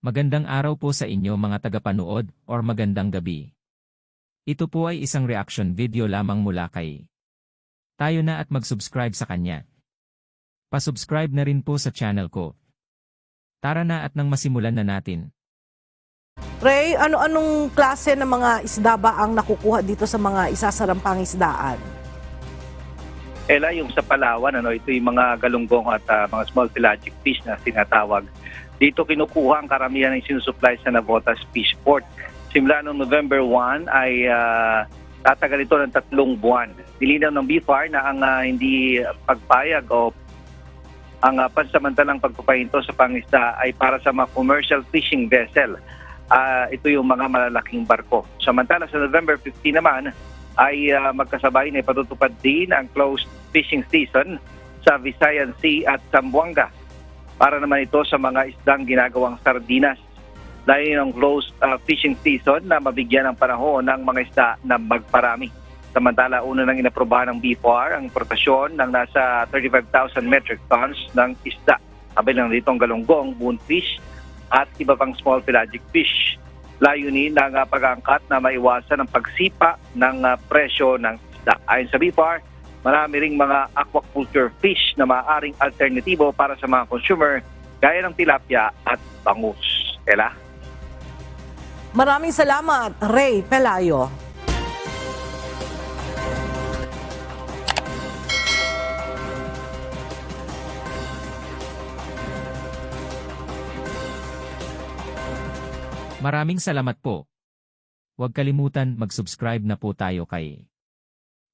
Magandang araw po sa inyo mga tagapanood or magandang gabi. Ito po ay isang reaction video lamang mula kay. Tayo na at mag-subscribe sa kanya. Pasubscribe na rin po sa channel ko. Tara na at nang masimulan na natin. Ray, ano-anong klase ng mga isda ba ang nakukuha dito sa mga isasarampang isdaan? Ela, yung sa Palawan, ano, ito yung mga galunggong at ah, mga small pelagic fish na sinatawag. Dito kinukuha ang karamihan ng sinusupply sa Navotas Fish Port. Simula noong November 1 ay ah, tatagal ito ng tatlong buwan. Nilinaw ng BFAR na ang ah, hindi pagpayag o ang ah, pansamantalang pagpapahinto sa pangisda ay para sa mga commercial fishing vessel. Ah, ito yung mga malalaking barko. Samantala sa November 15 naman, ay ah, magkasabay na ipatutupad din ang closed fishing season sa Visayan Sea at Zamboanga. Para naman ito sa mga isdang ginagawang sardinas. Dahil ng closed ah, fishing season na mabigyan ng panahon ng mga isda na magparami. Samantala, una nang inaprobahan ng BFAR ang importasyon ng nasa 35,000 metric tons ng isda. Kabilang dito ang galunggong, moonfish at iba pang small pelagic fish layunin ng uh, pag-angkat na maiwasan ang pagsipa ng uh, presyo ng isda. Ayon sa BIPAR, marami ring mga aquaculture fish na maaaring alternatibo para sa mga consumer gaya ng tilapia at bangus. Ela? Maraming salamat, Ray Pelayo. Maraming salamat po. Huwag kalimutan mag-subscribe na po tayo kay.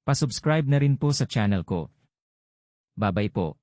Pasubscribe na rin po sa channel ko. Babay po.